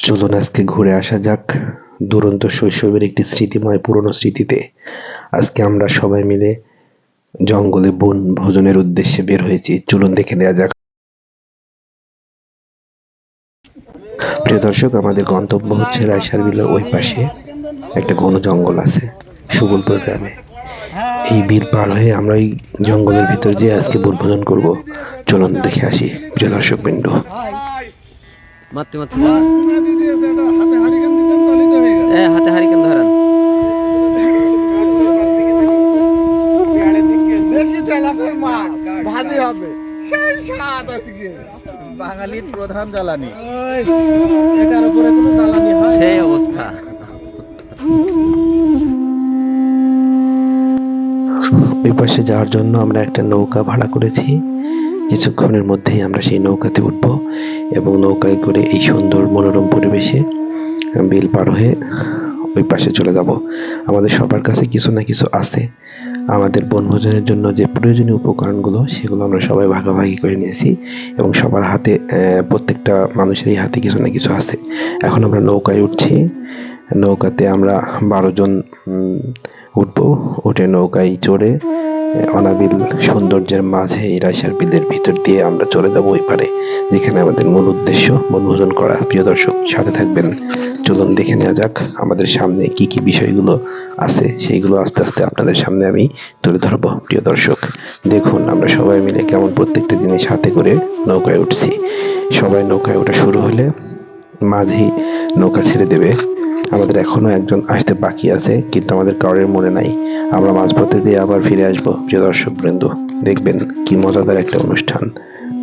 চলুন আজকে ঘুরে আসা যাক। দুরন্ত শৈশবের একটি স্মৃতিময় পুরনো স্মৃতিতে আজকে আমরা সবাই মিলে জঙ্গলে বন ভোজনের উদ্দেশ্যে বের হয়েছি। চলুন দেখে নেওয়া যাক। প্রিয় দর্শক, আমাদের গন্তব্য হচ্ছে রায়সার বিলের ওই পাশে একটা ঘন জঙ্গল আছে, সুবলপুর গ্রামে। এই বিল পার হয়ে আমরা এই জঙ্গলের ভিতর দিয়ে আজকে বনভোজন করব। চলুন দেখে আসি, প্রিয় দর্শক বৃন্দ মারতে মারতে। হয়ে হাতে হারিকেন ধরেন। দেশি তেলাপের মাছ ভাজি হবে। সেই স্বাদ আজকে। বাঙালির প্রধান জ্বালানি। এটার উপরে কোনো জ্বালানি হয় সেই অবস্থা। ওই পাশে যাওয়ার জন্য আমরা একটা নৌকা ভাড়া করেছি। কিছুক্ষণের মধ্যেই আমরা সেই নৌকাতে উঠব এবং নৌকায় করে এই সুন্দর মনোরম পরিবেশে বিল পার হয়ে ওই পাশে চলে যাব। আমাদের সবার কাছে কিছু না কিছু আছে। আমাদের বনভোজনের জন্য যে প্রয়োজনীয় উপকরণগুলো, সেগুলো আমরা সবাই ভাগাভাগি করে নিয়েছি এবং সবার হাতে প্রত্যেকটা মানুষেরই হাতে কিছু না কিছু আছে। এখন আমরা নৌকায় উঠছি। নৌকাতে আমরা বারো জন উঠবো। উঠে নৌকায় চড়ে অনাবিল সৌন্দর্যের মাঝে এই রাইসার বিলের ভিতর দিয়ে আমরা চলে যাব ওই পারে, যেখানে আমাদের মূল উদ্দেশ্য বনভোজন করা। প্রিয় দর্শক, সাথে থাকবেন। চলুন দেখে নেওয়া যাক আমাদের সামনে কি কি বিষয়গুলো আছে। সেইগুলো আস্তে আস্তে আপনাদের সামনে আমি তুলে ধরবো। প্রিয় দর্শক, দেখুন, আমরা সবাই মিলে কেমন প্রত্যেকটা জিনিস হাতে করে নৌকায় উঠছি। সবাই নৌকায় ওঠা শুরু হলে মাঝি নৌকা ছেড়ে দেবে। আমাদের এখনও একজন আসতে বাকি আছে, কিন্তু আমাদের কারোর মনে নাই। আমরা মাঝপথে দিয়ে আবার ফিরে আসব, প্রিয় দর্শক বৃন্দ। দেখবেন কি মজাদার একটা অনুষ্ঠান।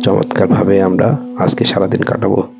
চমৎকার ভাবে আমরা আজকে সারাদিন কাটাবো।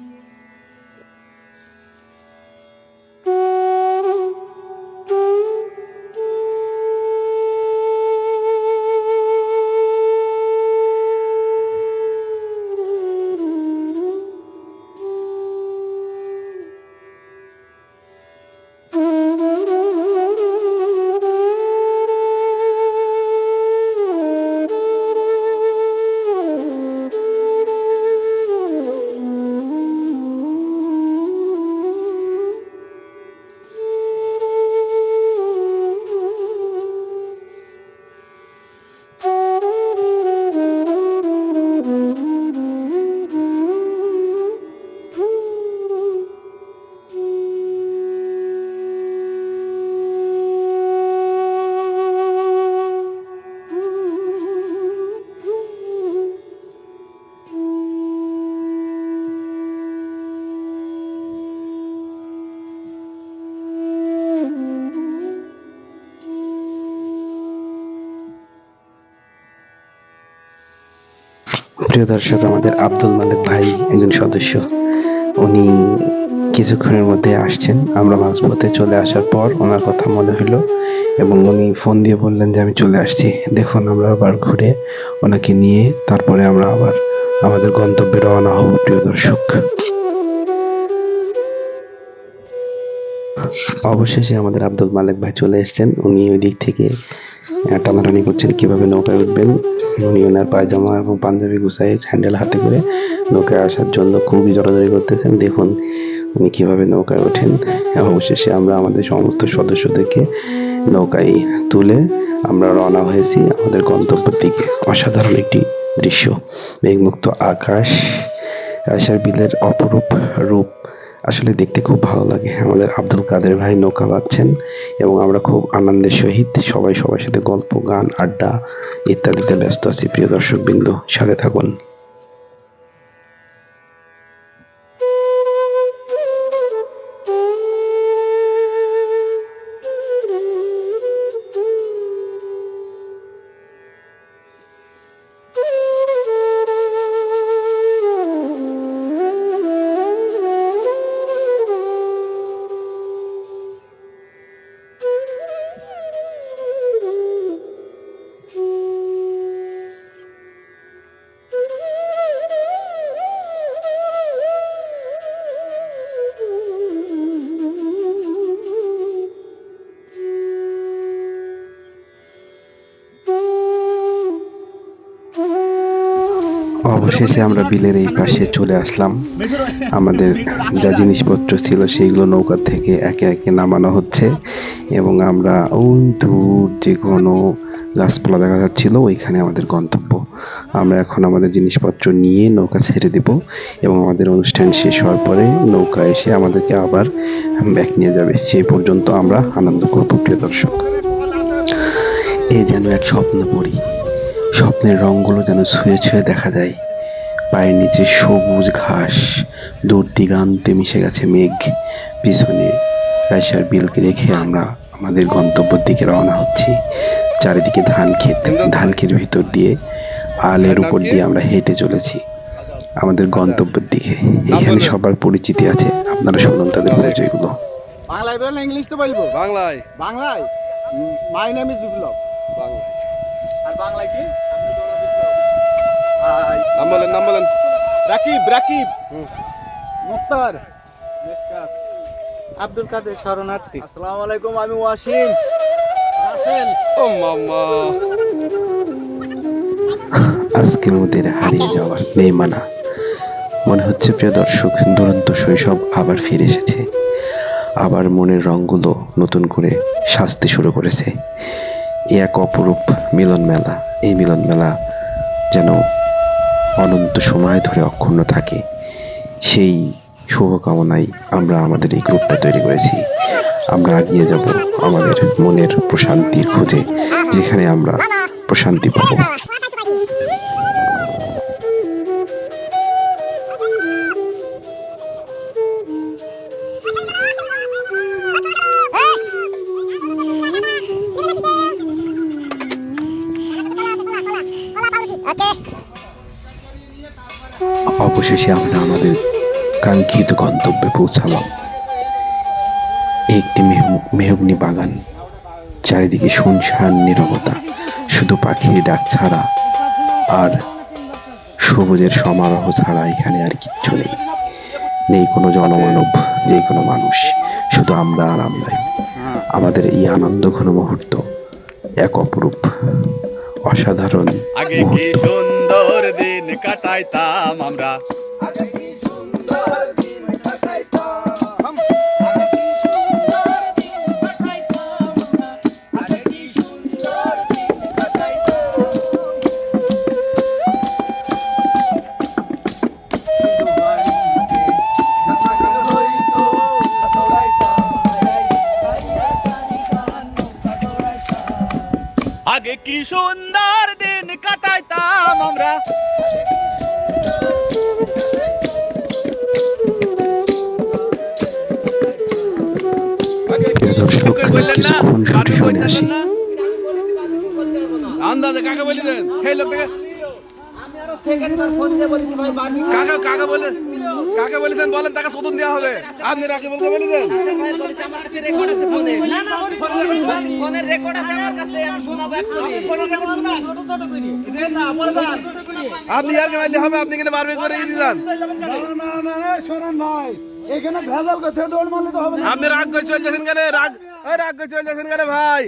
প্রিয় দর্শক আমাদের আব্দুল মালিক ভাই একজন সদস্য। উনি কিছুক্ষণের মধ্যে আসছেন। আমরা মাঝপথে চলে আসার পর ওনার কথা মনে হলো এবং উনি ফোন দিয়ে বললেন যে, আমি চলে আসছি। দেখুন, আমরা আবার ঘুরে ওনাকে নিয়ে তারপরে আমরা আবার আমাদের গন্তব্যে রওনা হব, প্রিয় দর্শক। অবশেষে আমাদের আব্দুল মালিক ভাই চলে এসেছেন। উনি ওই দিক থেকে টানাটানি করছেন কীভাবে নৌকায় উঠবেন? উনি পায়জামা এবং পাঞ্জাবি গুছাই হ্যান্ডেল হাতে করে নৌকায় আসার জন্য খুবই জড়াজড়ি করতেছেন। দেখুন উনি কীভাবে নৌকায় ওঠেন। অবশেষে আমরা আমাদের সমস্ত সদস্যদেরকে নৌকায় তুলে আমরা রওনা হয়েছি। আমাদের গন্তব্যের দিকে। অসাধারণ একটি দৃশ্য। মেঘমুক্ত আকাশ রাশার বিলের অপরূপ রূপ। আসলে দেখতে খুব ভালো লাগে। আমাদের আব্দুল কাদের ভাই নৌকা বাঁধছেন এবং আমরা খুব আনন্দের সহিত সবাই সবার সাথে গল্প, গান, আড্ডা ইত্যাদিতে ব্যস্ত আছি। প্রিয় দর্শকবৃন্দ, সাথে থাকুন। অবশেষে আমরা বিলের এই পাশে চলে আসলাম। আমাদের যা জিনিসপত্র ছিল সেইগুলো নৌকা থেকে একে একে নামানো হচ্ছে এবং আমরা ওই দূর যে ঘন গাছপালা দেখা যাচ্ছিল ওইখানে আমাদের গন্তব্য। আমরা এখন আমাদের জিনিসপত্র নিয়ে নৌকা ছেড়ে দেব এবং আমাদের অনুষ্ঠান শেষ হওয়ার পরে নৌকা এসে আমাদেরকে আবার ব্যাক নিয়ে যাবে। সেই পর্যন্ত আমরা আনন্দ করব প্রিয় দর্শক। এ যেন এক স্বপ্ন পড়ি। স্বপ্নের রঙগুলো যেন ছুঁয়ে ছুঁয়ে দেখা যায়। পায়ের নিচে সবুজ ঘাস দূর দিগান্তে মিশে গেছে মেঘ। পিছনে রাইসার বিলকে রেখে আমরা আমাদের গন্তব্যের দিকে রওনা হচ্ছি। চারিদিকে ধান ক্ষেত ধান ক্ষেতের ভিতর দিয়ে আলের উপর দিয়ে আমরা হেঁটে চলেছি। আমাদের গন্তব্যের দিকে। এখানে সবার পরিচিতি আছে। আপনারা শুনুন তাদের পরিচয়গুলো। বাংলায় বললে ইংলিশ তো বলব? বাংলায়। বাংলায়? মাই নেম ইজ বিপ্লব বাংলায়। আর বাংলায় কি? নাম বলেন নাম বলেন রাকিব রাকিব মুক্তার আব্দুল কাদের শরণার্থী আসসালামু আলাইকুম আমি ওয়াসিম রাসেল ও মামা আজকের ওদের হারিয়ে যাওয়া মেহমানা মনে। হচ্ছে প্রিয় দর্শক দুরন্ত শৈশব আবার ফিরে এসেছে। আবার মনের রঙগুলো নতুন করে সাজতে শুরু করেছে। এ এক অপরূপ মিলন মেলা এই মিলন মেলা যেন অনন্ত সময় ধরে অক্ষুণ্ণ থাকে। সেই শুভকামনায় আমরা আমাদের এই গ্রুপটা তৈরি করেছি। আমরা এগিয়ে যাব আমাদের মনের প্রশান্তির খোঁজে, যেখানে আমরা প্রশান্তি পাবো। অবশেষে আমরা আমাদের কাঙ্ক্ষিত গন্তব্যে পৌঁছালাম। একটি মেহ- মেহগনি বাগান চারিদিকে শুনশান নিরবতা শুধু পাখির ডাক ছাড়া আর সবুজের সমারোহ ছাড়া এখানে আর কিচ্ছু নেই। নেই কোনো জনমানব যে কোনো মানুষ শুধু আমরা আর আমরাই। আমাদের এই আনন্দ ঘন মুহূর্ত এক অপরূপ অসাধারণ মুহূর্ত। দিন কাটাইতাম আমরা। আগে কি সুন্দর দর্শক কিছুক্ষণ শুটে শুনে আসি আন্দাজে কাকে বলি দেন সেই লোকটাকে কাকা কাকা বলে কাকে বলেছেন বলেন তাকে শোধন দেওয়া হবে। আপনি রাখি বলতে বলে আপনি আর হবে আপনি কিনে বারবে করে দিলেন না না না শোনেন ভাই। এখানে ভেজাল কথা দৌড় মারলে তো হবে না আপনি রাগ করে চলে যাচ্ছেন কেন রাগ ওই রাগ করে চলে যাচ্ছেন কেন ভাই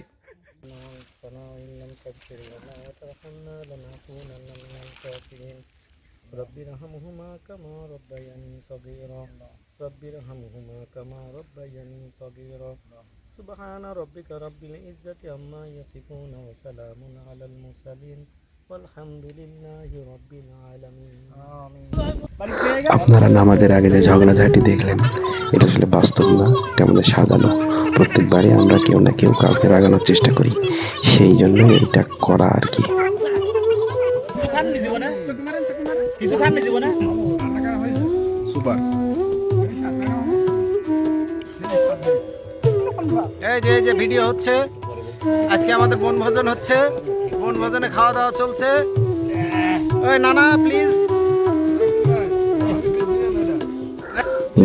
رب ارحمهما كما ربياني صغيرا رب ارحمهما كما ربياني صغيرا سبحان ربك رب العزة عما يصفون وسلام على المرسلين আপনারা নামাজের আগে যে ঝগড়াঝাটি দেখলেন এটা আসলে বাস্তব না এটা আমাদের সাজানো। প্রত্যেকবারই আমরা কেউ না কেউ কাউকে রাগানোর চেষ্টা করি। সেই জন্য এটা করা আর কি। এই যে ভিডিও হচ্ছে আজকে আমাদের বনভোজন হচ্ছে। বনভোজনে খাওয়া দাওয়া চলছে? ওই নানা প্লিজ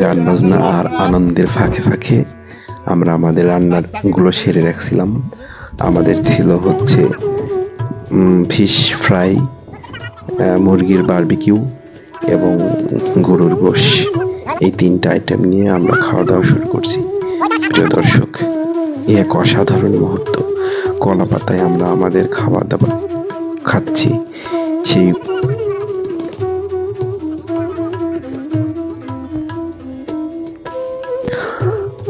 গান বাজনা আর আনন্দের ফাঁকে ফাঁকে আমরা আমাদের রান্নারগুলো সেরে রাখছিলাম। আমাদের ছিল হচ্ছে ফিশ ফ্রাই মুরগির বারবিকিউ এবং গরুর গোশ। এই তিনটা আইটেম নিয়ে আমরা খাওয়া দাওয়া শুরু করছি। প্রিয় দর্শক এক অসাধারণ মুহূর্ত। কলা পাতায় আমরা আমাদের খাবার দাবার খাচ্ছি। সেই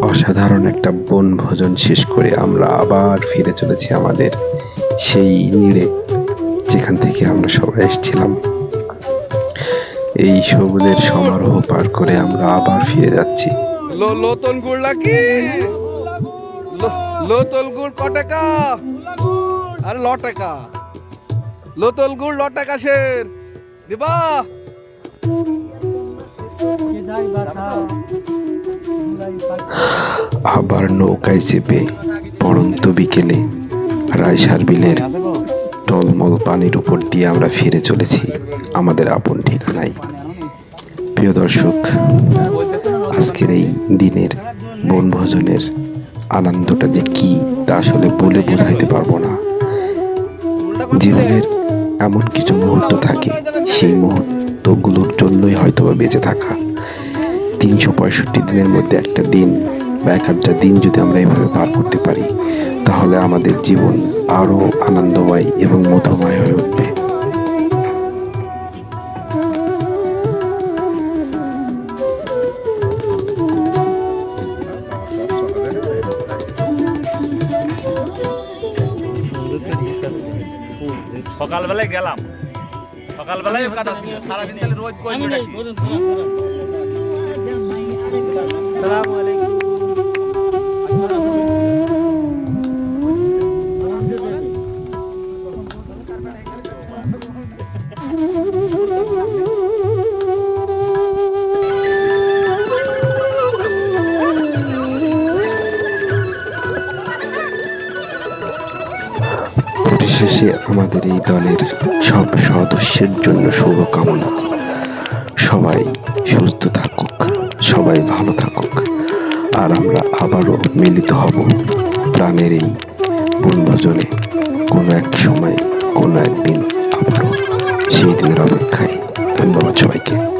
অসাধারণ একটা বনভোজন শেষ করে আমরা আবার ফিরে চলেছি আমাদের সেই নিড়ে যেখান থেকে আমরা সবাই এসেছিলাম। এই সবুজের সমারোহ পার করে আমরা আবার ফিরে যাচ্ছি। লো, লোতন গুড়লা কি লোতল গুড় ক টাকা? আরে ল টাকা। লোতল গুড় ল টাকা শের দিবা? আবার নৌকায় চেপে পড়ন্ত বিকেলে রায়সার বিলের টলমল পানির উপর দিয়ে আমরা ফিরে চলেছি আমাদের আপন ঠিকানায়। প্রিয় দর্শক আজকের এই দিনের বনভোজনের আনন্দটা যে কি, তা আসলে বলে বোঝাইতে পারব না। জীবনের এমন কিছু মুহূর্ত থাকে, সেই মুহূর্তগুলোর জন্যই হয়তো বা বেঁচে থাকা। তিনশো পঁয়ষট্টি দিনের মধ্যে একটা দিন বা এক আধটা দিন যদি আমরা এইভাবে পার করতে পারি, তাহলে আমাদের জীবন আরও আনন্দময় এবং মধুময় হয়ে উঠবে। গেলাম। সকালবেলায় কাদা ছিল সারাদিন তাহলে রোজ কই সালাম আলাইকুম। পরিশেষে আমাদের এই দলের সব সদস্যের জন্য শুভকামনা। সবাই সুস্থ থাকুক, সবাই ভালো থাকুক। আর আমরা আবারও মিলিত হব প্রাণের এই বনভোজনে। কোনো এক সময়, কোনো একদিন আবারও সেই দিনের অপেক্ষায়। ধন্যবাদ সবাইকে।